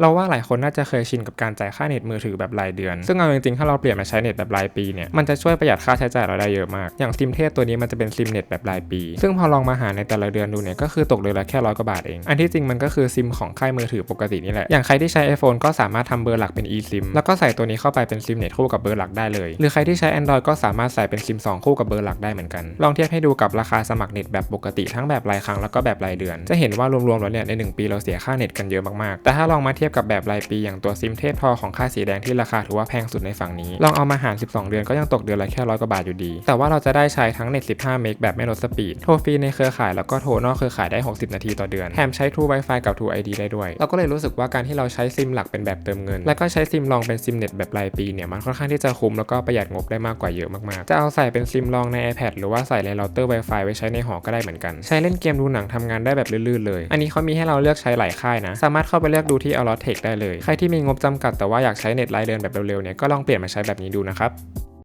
เราว่าหลายคนน่าจะเคยชินกับการจ่ายค่าเน็ตมือถือแบบรายเดือน ซึ่งเอาจริงๆ ถ้าเราเปลี่ยนมาใช้เน็ตแบบรายปีเนี่ย มันจะช่วยประหยัดค่าใช้จ่ายเราได้เยอะมาก อย่างซิมเทสตัวนี้มันจะเป็นซิมเน็ตแบบรายปี ซึ่งพอลองมาหาในแต่ละเดือนดูเนี่ย ก็คือตกเดือนละแค่ร้อยกว่าบาทเอง อันที่จริงมันก็คือซิมของค่ายมือถือปกตินี่แหละ อย่างใครที่ใช้ iPhone ก็สามารถทำเบอร์หลักเป็น eSIM แล้วก็ใส่ตัวนี้เข้าไปเป็นซิมเน็ตคู่กับเบอร์หลักได้เลย หรือใครที่ใช้ Android ก็สามารถใส่เป็นซิม2คู่กับเบอร์หลักได้เหมือนกัน ลองเทียบให้ดูกับราคาสมัครเน็ตแบบปกติทั้งแบบรายครั้งแล้วก็แบบรายเดือน จะเห็นว่ารวมๆแล้วเนี่ยในหนึ่งปีเราเสียค่าเน็ตกันเยอะมากๆแต่ถ้าลองมาเทียบียบกับแบบรายปีอย่างตัวซิมเทพทอของค่ายสีแดงที่ราคาถือว่าแพงสุดในฝั่งนี้ ลองเอามาหาร 12 เดือนก็ยังตกเดือนละแค่ร้อยกว่าบาทอยู่ดี แต่ว่าเราจะได้ใช้ทั้งเน็ต15 เมกแบบไม่ลดสปีด โทรฟรีในเครือข่ายแล้วก็โทรนอกเครือข่ายได้ 60 นาทีต่อเดือน แถมใช้ True Wi-Fi กับ True ID ได้ด้วย เราก็เลยรู้สึกว่าการที่เราใช้ซิมหลักเป็นแบบเติมเงิน แล้วก็ใช้ซิมรองเป็นซิมเน็ตแบบรายปีเนี่ยมันค่อนข้างที่จะคุ้มแล้วก็ประหยัดงบได้มากกว่าเยอะมากๆ จะเอาใส่เป็นซิมรองใน iPad หรือว่าใส่ในเราเตอร์ Wi-Fi ไว้ใช้ในหอก็ได้เหมือนกัน ใช้เล่นเกมดูหนังทำงานได้แบบลื่นๆเลย อันนี้เขามีให้เราเลือกใช้หลายค่ายนะ สามารถเข้าไปเลือกดูที่ a l o t t e c h ได้เลย ใครที่มีงบจำกัดแต่ว่าอยากใช้เน็ตรายเดือนแบบเร็วๆเนี่ยก็ลองเปลี่ยนมาใช้แบบนี้ดูนะครับ